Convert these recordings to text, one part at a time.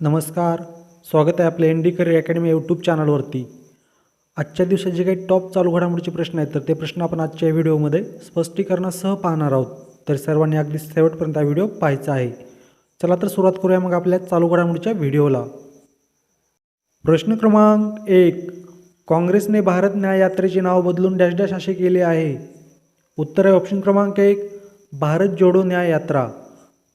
नमस्कार स्वागत आहे आपल्या N D career academy YouTube चॅनलवरती. आजच्या दिवसात जे काही टॉप चालू घडामोडीचे प्रश्न आहेत तर ते प्रश्न आपण आजच्या व्हिडिओमध्ये स्पष्टीकरणासह पाहणार आहोत. तर सर्वांनी अगदी शेवटपर्यंत हा व्हिडिओ पाहायचा आहे. चला तर सुरुवात करूया मग आपल्या चालू घडामोडीच्या व्हिडिओला. प्रश्न क्रमांक एक काँग्रेसने भारत न्याय यात्रेचे नाव बदलून डॅश डॅश असे केले आहे. उत्तर आहे ऑप्शन क्रमांक एक भारत जोडो न्याय यात्रा.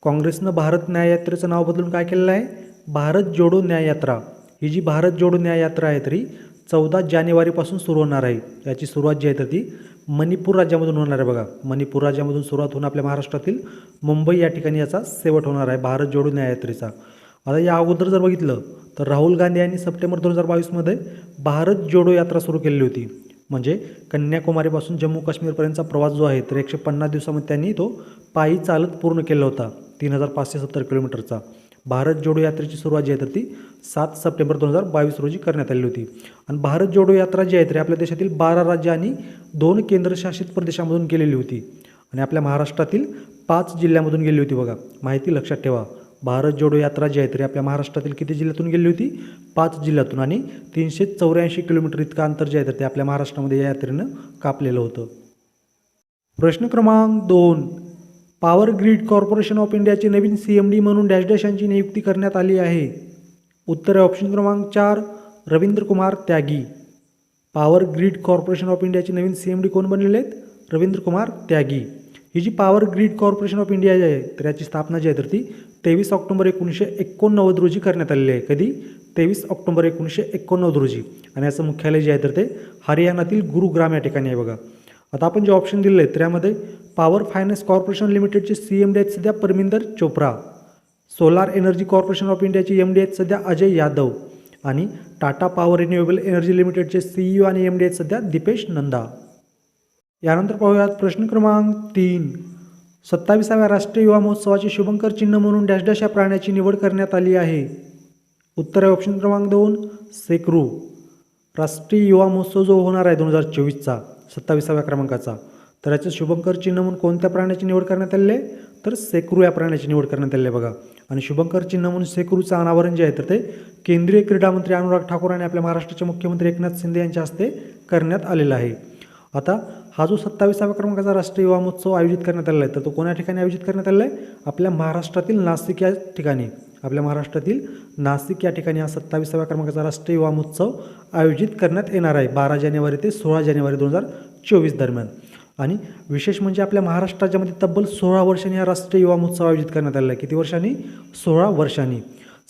काँग्रेसनं भारत न्याय यात्रेचं नाव बदलून काय केलेलं आहे? भारत जोडो न्याय यात्रा. ही जी भारत जोडो न्याय यात्रा आहे तरी चौदा जानेवारीपासून सुरू होणार आहे. याची सुरुवात जी आहे तर ती मणिपूर राज्यामधून होणार आहे बघा. मणिपूर राज्यामधून सुरुवात होऊन आपल्या महाराष्ट्रातील मुंबई या ठिकाणी याचा शेवट होणार आहे. भारत जोडो न्याययात्रेचा आता या अगोदर जर बघितलं तर राहुल गांधी यांनी सप्टेंबर दोन हजार बावीसमध्ये भारत जोडो यात्रा सुरू केलेली होती. म्हणजे कन्याकुमारीपासून जम्मू काश्मीरपर्यंतचा प्रवास जो आहे तर एकशे पन्नास दिवसामध्ये त्यांनी तो पायी चालत पूर्ण केला होता. तीन हजार पाचशे सत्तर किलोमीटरचा. भारत जोडो यात्रेची सुरुवात जी आहे तर ती सात सप्टेंबर दोन हजार बावीस रोजी करण्यात आली होती. आणि भारत जोडो यात्रा जी आहे तर आपल्या देशातील बारा राज्य आणि दोन केंद्रशासित प्रदेशामधून गेलेली होती. आणि आपल्या महाराष्ट्रातील पाच जिल्ह्यामधून गेली होती बघा. माहिती लक्षात ठेवा. भारत जोडो यात्रा जी आहे तरी आपल्या महाराष्ट्रातील किती जिल्ह्यातून गेली होती? पाच जिल्ह्यातून. आणि तीनशे चौऱ्याऐंशी किलोमीटर इतकं अंतर जे आहे तर ते आपल्या महाराष्ट्रामध्ये या यात्रेनं कापलेलं होतं. प्रश्न क्रमांक दोन. पॉवर ग्रीड कॉर्पोरेशन ऑफ इंडियाचे नवीन सी एम डी म्हणून डॅश डॅश यांची नियुक्ती करण्यात आली आहे. उत्तर आहे ऑप्शन क्रमांक चार Ravindra Kumar Tyagi. Power grid corporation of इंडियाचे नवीन सी एम डी कोण बनलेले आहेत? रवींद्र कुमार त्यागी. ही जी power grid corporation of India जी आहे तर याची स्थापना जी आहे तर ती तेवीस ऑक्टोबर एकोणीसशे एकोणनव्वद रोजी करण्यात आलेली आहे. कधी? तेवीस ऑक्टोबर एकोणीसशे एकोणनव्वद रोजी. आणि याचं मुख्यालय जे आहे तर ते हरियाणातील गुरुग्राम या ठिकाणी आहे बघा. आता आपण जे ऑप्शन दिले आहेत त्यामध्ये पॉवर फायनान्स कॉर्पोरेशन लिमिटेडचे सी एम डी आहेत सध्या Parminder Chopra solar energy corporation of इंडियाचे एम डी आहेत सध्या अजय यादव आणि टाटा पॉवर रिन्युएबल एनर्जी लिमिटेडचे सीईओ आणि एम डी आहेत सध्या दीपेश नंदा. यानंतर पाहूयात प्रश्न क्रमांक तीन. सत्ताविसाव्या राष्ट्रीय युवा महोत्सवाचे शुभंकर चिन्ह म्हणून डॅश डॅश या प्राण्याची निवड करण्यात आली आहे. उत्तर आहे ऑप्शन क्रमांक दोन सेक्रू. राष्ट्रीय युवा महोत्सव जो होणार आहे दोन हजार चोवीसचा. सत्तावीसाव्या क्रमांकाचा. तर याचं शुभंकर चिन्ह म्हणून कोणत्या प्राण्याची निवड करण्यात आली आहे? तर सेक्रू या प्राण्याची निवड करण्यात आली आहे बघा. आणि शुभंकर चिन्ह म्हणून सेक्रूचं अनावरण जे आहे तर ते केंद्रीय क्रीडा मंत्री अनुराग ठाकूर आणि आपल्या महाराष्ट्राचे मुख्यमंत्री एकनाथ शिंदे यांच्या हस्ते करण्यात आलेला आहे. आता हा जो सत्तावीसाव्या क्रमांकाचा राष्ट्रीय युवा महोत्सव आयोजित करण्यात आलेला आहे तर तो कोणा ठिकाणी आयोजित करण्यात आलेला आहे? आपल्या महाराष्ट्रातील नाशिक या ठिकाणी. आपल्या महाराष्ट्रातील नाशिक या ठिकाणी हा सत्तावीसाव्या क्रमांकाचा राष्ट्रीय युवा महोत्सव आयोजित करण्यात येणार आहे बारा जानेवारी ते सोळा जानेवारी दोन हजार चोवीस दरम्यान. आणि विशेष म्हणजे आपल्या महाराष्ट्र राज्यामध्ये तब्बल सोळा वर्षांनी हा राष्ट्रीय युवा महोत्सव आयोजित करण्यात आलेला आहे. किती वर्षांनी? सोळा वर्षांनी.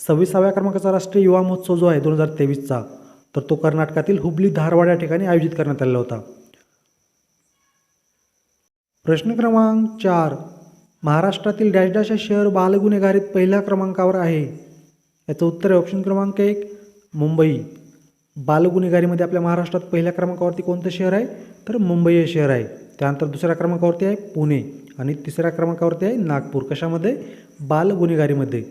सव्वीसाव्या क्रमांकाचा राष्ट्रीय युवा महोत्सव जो आहे दोन हजार तेवीसचा तर तो कर्नाटकातील हुबली धारवाड या ठिकाणी आयोजित करण्यात आलेला होता. प्रश्न क्रमांक चार. महाराष्ट्रातील डॅश डॅश हे शहर बालगुन्हेगारीत पहिल्या क्रमांकावर आहे. याचं उत्तर आहे ऑप्शन क्रमांक एक मुंबई. बालगुन्हेगारीमध्ये आपल्या महाराष्ट्रात पहिल्या क्रमांकावरती कोणतं शहर आहे? तर मुंबई हे शहर आहे. त्यानंतर दुसऱ्या क्रमांकावरती आहे पुणे आणि तिसऱ्या क्रमांकावरती आहे नागपूर. कशामध्ये? बालगुन्हेगारीमध्ये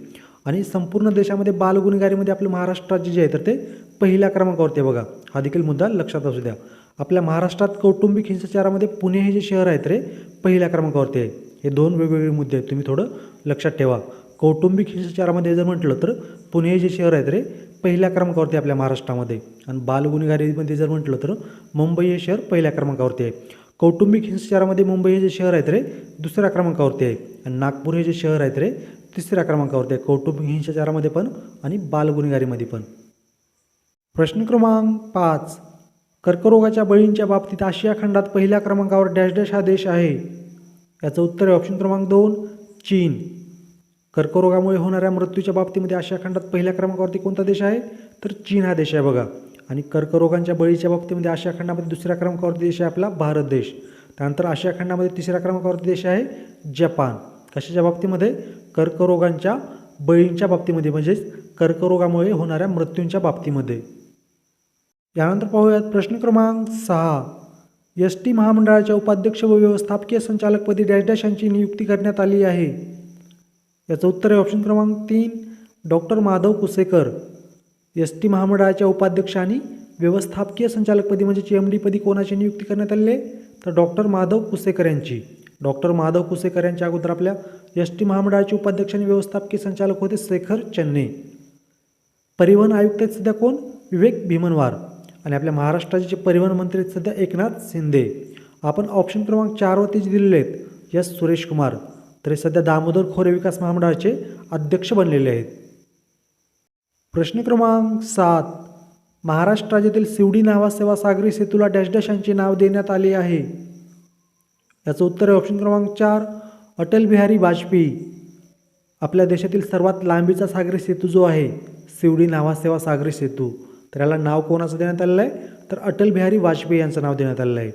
आणि संपूर्ण देशामध्ये बालगुन्हेगारीमध्ये आपलं महाराष्ट्र राज्य जे आहे तर ते पहिल्या क्रमांकावरती आहे बघा. हा देखील मुद्दा लक्षात असू द्या. आपल्या महाराष्ट्रात कौटुंबिक हिंसाचारामध्ये पुणे हे जे शहर आहे तर पहिल्या क्रमांकावरती आहे. हे दोन वेगवेगळे मुद्दे आहेत. तुम्ही थोडं लक्षात ठेवा. कौटुंबिक हिंसाचारामध्ये जर म्हटलं तर पुणे हे जे शहर आहे रे पहिल्या क्रमांकावरती आपल्या महाराष्ट्रामध्ये. आणि बालगुन्हेगारीमध्ये जर म्हटलं तर मुंबई हे शहर पहिल्या क्रमांकावरती आहे. कौटुंबिक हिंसाचारामध्ये मुंबई हे जे शहर आहे रे दुसऱ्या क्रमांकावरती आहे. आणि नागपूर हे जे शहर आहे रे तिसऱ्या क्रमांकावरती आहे. कौटुंबिक हिंसाचारामध्ये पण आणि बालगुन्हेगारीमध्ये पण. प्रश्न क्रमांक पाच. कर्करोगाच्या बळींच्या बाबतीत आशिया खंडात पहिल्या क्रमांकावर डॅश डॅश हा देश आहे. याचं उत्तर आहे ऑप्शन क्रमांक दोन चीन. कर्करोगामुळे होणाऱ्या मृत्यूच्या बाबतीमध्ये आशिया खंडात पहिल्या क्रमांकावरती कोणता देश आहे? तर चीन हा देश आहे बघा. आणि कर्करोगांच्या बळीच्या बाबतीमध्ये आशिया खंडामध्ये दुसऱ्या क्रमांकावरती देश आहे आपला भारत देश. त्यानंतर आशिया खंडामध्ये तिसऱ्या क्रमांकावरती देश आहे जपान. कशाच्या बाबतीमध्ये? कर्करोगांच्या बळींच्या बाबतीमध्ये म्हणजेच कर्करोगामुळे होणाऱ्या मृत्यूंच्या बाबतीमध्ये. यानंतर पाहूयात प्रश्न क्रमांक सहा. एस टी महामंडळाच्या उपाध्यक्ष व व्यवस्थापकीय संचालकपदी डॅश डॅश यांची नियुक्ती करण्यात आली आहे. याचं उत्तर आहे ऑप्शन क्रमांक तीन doctor Madhav Kusekar. S T महामंडळाच्या उपाध्यक्ष आणि व्यवस्थापकीय संचालकपदी म्हणजे एम डीपदी कोणाची नियुक्ती करण्यात आली आहे? तर डॉक्टर माधव कुसेकर यांची. डॉक्टर माधव कुसेकर यांच्या अगोदर आपल्या एस टी महामंडळाचे उपाध्यक्ष आणि व्यवस्थापकीय संचालक होते शेखर चन्ने. परिवहन आयुक्त सध्या कोण? विवेक भीमनवार. आणि आपल्या महाराष्ट्राचे जे परिवहन मंत्री आहेत सध्या एकनाथ शिंदे आपण ऑप्शन क्रमांक चारवरती जे दिलेले आहेत यस सुरेश कुमार तर हे सध्या दामोदर खोरे विकास महामंडळाचे अध्यक्ष बनलेले आहेत. प्रश्न क्रमांक सात महाराष्ट्र राज्यातील सिवडी नावासेवा सागरी सेतूला डॅश डॅश यांचे नाव देण्यात आले आहे. याचं उत्तर आहे ऑप्शन क्रमांक चार अटल बिहारी वाजपेयी. आपल्या देशातील सर्वात लांबीचा सागरी सेतू जो आहे सिवडी नावासेवा सागरी सेतू. तर याला नाव कोणाचं देण्यात आलेलं आहे? तर अटल बिहारी वाजपेयी यांचं नाव देण्यात आलेलं आहे.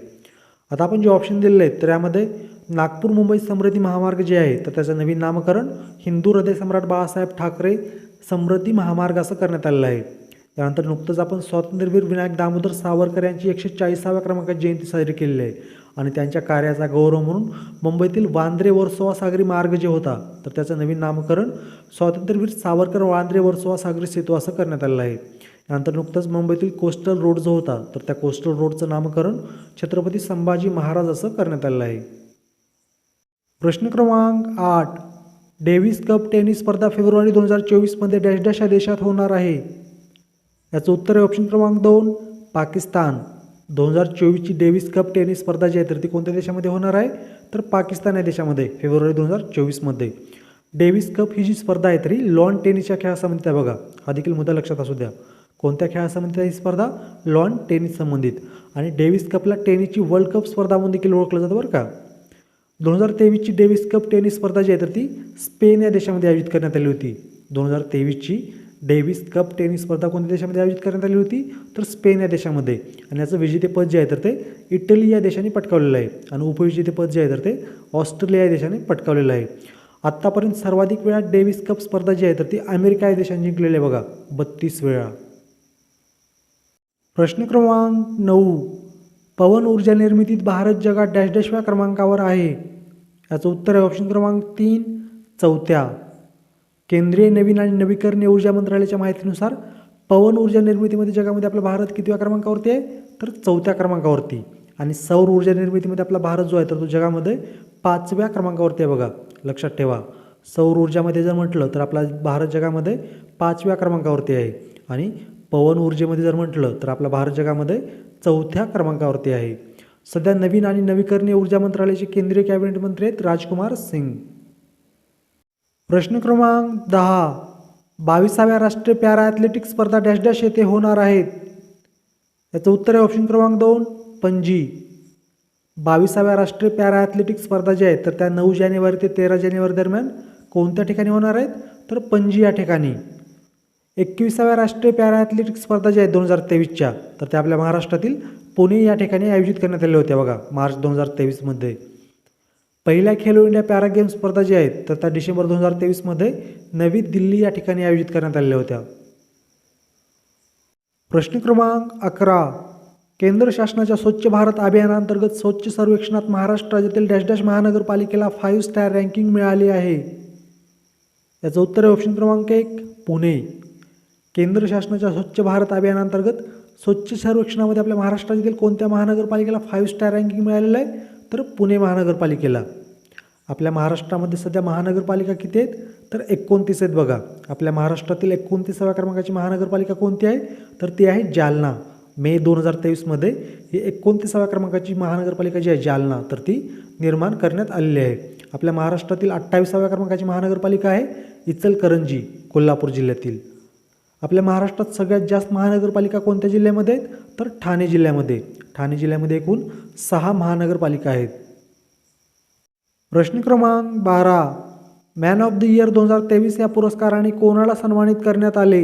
आता आपण जे ऑप्शन दिलेले आहेत तर यामध्ये नागपूर मुंबई समृद्धी महामार्ग जे आहे तर त्याचं नवीन नामकरण हिंदू हृदय सम्राट बाळासाहेब ठाकरे समृद्धी महामार्ग असं करण्यात आलेलं आहे. त्यानंतर नुकतंच आपण स्वातंत्र्यवीर विनायक दामोदर सावरकर यांची एकशे चाळीसाव्या क्रमांकाची जयंती साजरी केलेली आहे. आणि त्यांच्या कार्याचा गौरव म्हणून मुंबईतील वांद्रे वर्सोवा सागरी मार्ग जे होता तर त्याचं नवीन नामकरण स्वातंत्र्यवीर सावरकर वांद्रे वर्सोवा सागरी सेतू असं करण्यात आलेलं आहे. त्यानंतर नुकतंच मुंबईतील कोस्टल रोड जो होता तर त्या कोस्टल रोडचं नामकरण छत्रपती संभाजी महाराज असं करण्यात आलेलं आहे. प्रश्न क्रमांक आठ डेव्हिस कप टेनिस स्पर्धा फेब्रुवारी दोन हजार चोवीसमध्ये डॅश डॅश या देशात होणार आहे. याचं उत्तर आहे ऑप्शन क्रमांक दोन पाकिस्तान. दोन हजार चोवीसची डेव्हिस कप टेनिस स्पर्धा जी आहे तर ती कोणत्या देशामध्ये होणार आहे? तर पाकिस्तान या देशामध्ये फेब्रुवारी दोन हजार चोवीसमध्ये. डेव्हिस कप ही जी स्पर्धा आहे तरी लॉन टेनिसच्या खेळासंबंधित आहे बघा. हा देखील मुद्दा लक्षात असू द्या. कोणत्या खेळासंबंधित ही स्पर्धा? लॉन टेनिस संबंधित. आणि डेव्हिस कपला टेनिसची वर्ल्ड कप स्पर्धा म्हणून देखील ओळखलं जातं बरं का. दोन हजार तेवीसची डेव्हिस कप टेनिस स्पर्धा जी आहे तर ती स्पेन या देशामध्ये आयोजित करण्यात आली होती. दोन हजार तेवीसची डेव्हिस कप टेनिस स्पर्धा कोणत्या देशामध्ये आयोजित करण्यात आली होती? तर स्पेन या देशामध्ये. आणि याचं विजेतेपद जे आहे तर ते इटली या देशाने पटकावलेलं आहे. आणि उपविजेतेपद जे आहे तर ते ऑस्ट्रेलिया या देशाने पटकावलेलं आहे. आत्तापर्यंत सर्वाधिक वेळा डेव्हिस कप स्पर्धा जी आहे तर ती अमेरिका या देशाने जिंकलेली आहे बघा. बत्तीस वेळा. प्रश्न क्रमांक नऊ पवन ऊर्जा निर्मितीत भारत जगात डॅश डॅशव्या क्रमांकावर आहे. याचं उत्तर आहे ऑप्शन क्रमांक तीन चौथ्या. केंद्रीय नवीन आणि नवीकरणीय ऊर्जा मंत्रालयाच्या माहितीनुसार पवन ऊर्जा निर्मितीमध्ये जगामध्ये आपला भारत कितव्या क्रमांकावरती आहे? तर चौथ्या क्रमांकावरती. आणि सौर ऊर्जा निर्मितीमध्ये आपला भारत जो आहे तर तो जगामध्ये पाचव्या क्रमांकावरती आहे बघा. लक्षात ठेवा. सौर ऊर्जामध्ये जर म्हटलं तर आपला भारत जगामध्ये पाचव्या क्रमांकावरती आहे. आणि पवन ऊर्जेमध्ये जर म्हटलं तर आपला भारत जगामध्ये चौथ्या क्रमांकावरती आहे. सध्या नवीन आणि नवीकरणीय ऊर्जा मंत्रालयाचे केंद्रीय कॅबिनेट मंत्री आहेत राजकुमार सिंग. प्रश्न क्रमांक दहा बावीसाव्या राष्ट्रीय पॅरा ॲथलेटिक्स स्पर्धा डॅश डॅश येथे होणार आहेत. याचं उत्तर आहे ऑप्शन क्रमांक दोन पणजी. बावीसाव्या राष्ट्रीय पॅरा ॲथलेटिक्स स्पर्धा ज्या आहेत तर त्या नऊ जानेवारी ते तेरा जानेवारी दरम्यान कोणत्या ठिकाणी होणार आहेत? तर पणजी या ठिकाणी. एकविसाव्या राष्ट्रीय पॅरा ॲथलेटिक्स स्पर्धा ज्या आहेत दोन हजार तेवीसच्या तर त्या आपल्या महाराष्ट्रातील पुणे या ठिकाणी आयोजित करण्यात आल्या होत्या बघा मार्च दोन हजार तेवीसमध्ये. पहिल्या खेलो इंडिया पॅरा गेम स्पर्धा ज्या आहेत तर त्या डिसेंबर दोन हजार तेवीसमध्ये नवी दिल्ली या ठिकाणी आयोजित करण्यात आलेल्या होत्या. प्रश्न क्रमांक अकरा केंद्र शासनाच्या स्वच्छ भारत अभियानांतर्गत स्वच्छ सर्वेक्षणात महाराष्ट्र राज्यातील डॅश डॅश महानगरपालिकेला फाईव्ह स्टार रँकिंग मिळाली आहे. याचं उत्तर आहे ऑप्शन क्रमांक एक पुणे. केंद्र शासनाच्या स्वच्छ भारत अभियानांतर्गत स्वच्छ सर्वेक्षणामध्ये आपल्या महाराष्ट्रातील कोणत्या महानगरपालिकेला फाईव्ह स्टार रँकिंग मिळालेलं आहे? तर पुणे महानगरपालिकेला. आपल्या महाराष्ट्रामध्ये सध्या महानगरपालिका किती आहेत? तर एकोणतीस आहेत बघा. आपल्या महाराष्ट्रातील एकोणतीसाव्या क्रमांकाची महानगरपालिका कोणती आहे? तर ती आहे जालना. मे दोन हजार तेवीसमध्ये ही एकोणतीसाव्या क्रमांकाची महानगरपालिका जी आहे जालना तर ती निर्माण करण्यात आलेली आहे. आपल्या महाराष्ट्रातील अठ्ठावीसाव्या क्रमांकाची महानगरपालिका आहे इचलकरंजी कोल्हापूर जिल्ह्यातील. आपल्या महाराष्ट्रात सगळ्यात जास्त महानगरपालिका कोणत्या जिल्ह्यामध्ये आहेत? तर ठाणे जिल्ह्यामध्ये. ठाणे जिल्ह्यामध्ये एकूण सहा महानगरपालिका आहेत. प्रश्न क्रमांक बारा. मॅन ऑफ द इयर दोन हजार तेवीस या पुरस्काराने कोणाला सन्मानित करण्यात आले?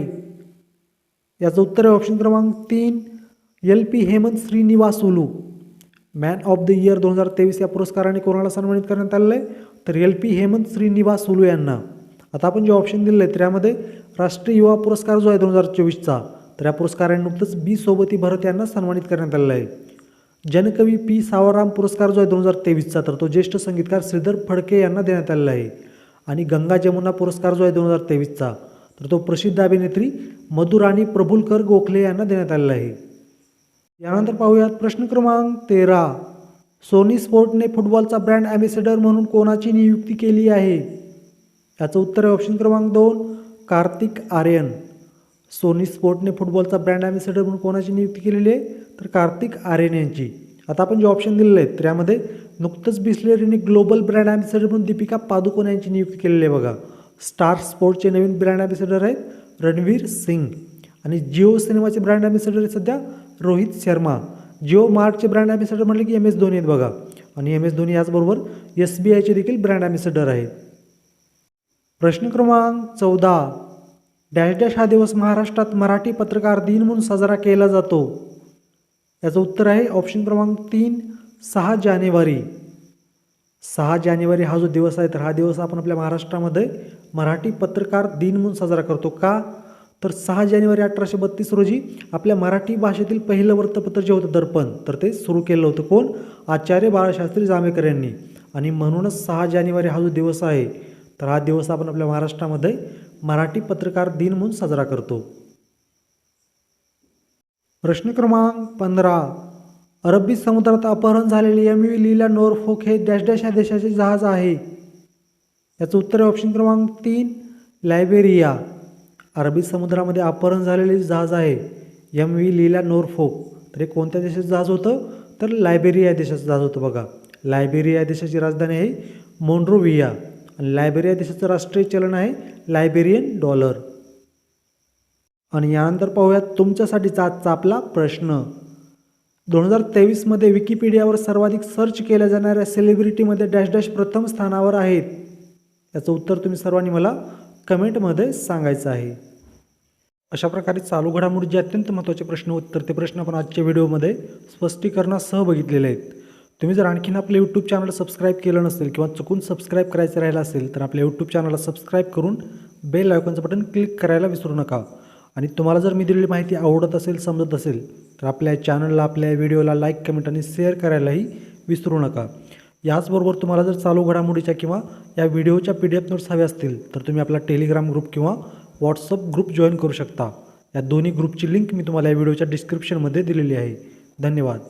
याचं उत्तर आहे ऑप्शन क्रमांक तीन L P Hemant Shrinivas Ulu man of the year दोन हजार तेवीस या पुरस्काराने कोणाला सन्मानित करण्यात आलेलं आहे? तर एल पी हेमंत श्रीनिवास उलू यांना. आता आपण जे ऑप्शन दिले आहेत त्यामध्ये राष्ट्रीय युवा पुरस्कार जो आहे दोन हजार चोवीसचा तर या पुरस्काराने नुकतंच बी सोबती भरत यांना सन्मानित करण्यात आलेला आहे. जनकवी पी सावरराम पुरस्कार जो आहे दोन हजार तेवीसचा तर तो ज्येष्ठ संगीतकार श्रीधर फडके यांना देण्यात आलेला आहे. आणि गंगा जमुना पुरस्कार जो आहे दोन हजार तेवीसचा तर तो प्रसिद्ध अभिनेत्री मधुराणी प्रभुलकर गोखले यांना देण्यात आलेला आहे. यानंतर पाहूयात प्रश्न क्रमांक तेरा. सोनी स्पोर्टने फुटबॉलचा ब्रँड ॲम्बेसेडर म्हणून कोणाची नियुक्ती केली आहे? याचं उत्तर आहे ऑप्शन क्रमांक दोन कार्तिक आर्यन. सोनी स्पोर्टने फुटबॉलचा ब्रँड ॲम्बॅसेडर म्हणून कोणाची नियुक्ती केलेली आहे? तर कार्तिक आर्यन यांची. आता आपण जे ऑप्शन दिलेले आहेत तर यामध्ये नुकतंच बिस्लेरीने ग्लोबल ब्रँड ॲम्बॅसेडर म्हणून दीपिका पादुकोण यांची नियुक्ती केलेली आहे बघा. स्टार स्पोर्टचे नवीन ब्रँड ॲम्बॅसेडर आहेत रणवीर सिंग. आणि जिओ सिनेमाचे ब्रँड ॲम्बॅसेडर आहेत सध्या रोहित शर्मा. जिओ मार्टचे ब्रँड ॲम्बॅसेडर म्हटले की एम एस धोनी आहेत बघा. आणि एम एस धोनी याचबरोबर एस बी आयचे देखील ब्रँड ॲम्बॅसेडर आहेत. प्रश्न क्रमांक चौदा. डॅश डॅश हा दिवस महाराष्ट्रात मराठी पत्रकार दिन म्हणून साजरा केला जातो. याचं उत्तर आहे ऑप्शन क्रमांक तीन सहा जानेवारी. सहा जानेवारी हा जो दिवस आहे तर हा दिवस आपण आपल्या महाराष्ट्रामध्ये मराठी पत्रकार दिन म्हणून साजरा करतो का? तर सहा जानेवारी अठराशे बत्तीस रोजी आपल्या मराठी भाषेतील पहिलं वृत्तपत्र जे होतं दर्पण तर ते सुरू केलं होतं कोण? आचार्य बाळशास्त्री जांभेकर यांनी. आणि म्हणूनच सहा जानेवारी हा जो दिवस आहे तर हा दिवस आपण आपल्या महाराष्ट्रामध्ये मराठी पत्रकार दिन म्हणून साजरा करतो. प्रश्न क्रमांक पंधरा. अरबी समुद्रात अपहरण झालेले एम व्ही लीला नोरफोक हे डॅश डॅश या देशाचे जहाज आहे. याचं उत्तर आहे ऑप्शन क्रमांक तीन लायबेरिया. अरबी समुद्रामध्ये अपहरण झालेले जहाज आहे. एम व्ही लीला नोरफोक तर हे कोणत्या देशाचं जहाज होतं? तर लायबेरिया या देशाचं जहाज होतं बघा. लायबेरिया या देशाची राजधानी आहे मोन्ड्रोविया लायबेरिया देशाचं राष्ट्रीय चलन आहे लायबेरियन डॉलर. आणि यानंतर पाहूयात तुमच्यासाठीचा आजचा आपला प्रश्न. दोन हजार तेवीसमध्ये विकिपीडियावर सर्वाधिक सर्च केल्या जाणाऱ्या सेलिब्रिटीमध्ये डॅश डॅश प्रथम स्थानावर आहेत. याचं उत्तर तुम्ही सर्वांनी मला कमेंटमध्ये सांगायचं आहे. अशा प्रकारे चालू घडामोडी जे अत्यंत महत्त्वाचे प्रश्न उत्तर ते प्रश्न आपण आजच्या व्हिडिओमध्ये स्पष्टीकरणासह बघितलेले आहेत. तुम्ही जर आणखीन आपलं यूट्यूब चॅनल सबस्क्राईब केलं नसेल किंवा चुकून सबस्क्राईब करायचं राहिलं असेल तर आपल्या यूट्यूब चॅनलला सबस्क्राईब करून बेल आयकॉनचं बटन क्लिक करायला विसरू नका. आणि तुम्हाला जर मी दिलेली माहिती आवडत असेल समजत असेल तर आपल्या चॅनलला आपल्या व्हिडिओला लाईक कमेंट आणि शेअर करायलाही विसरू नका. याचबरोबर तुम्हाला जर चालू घडामोडीच्या किंवा या व्हिडिओच्या पी डी एफ नोट्स हव्या असतील तर तुम्ही आपला टेलिग्राम ग्रुप किंवा व्हॉट्सअप ग्रुप जॉईन करू शकता. या दोन्ही ग्रुपची लिंक मी तुम्हाला या व्हिडिओच्या डिस्क्रिप्शनमध्ये दिलेली आहे. धन्यवाद.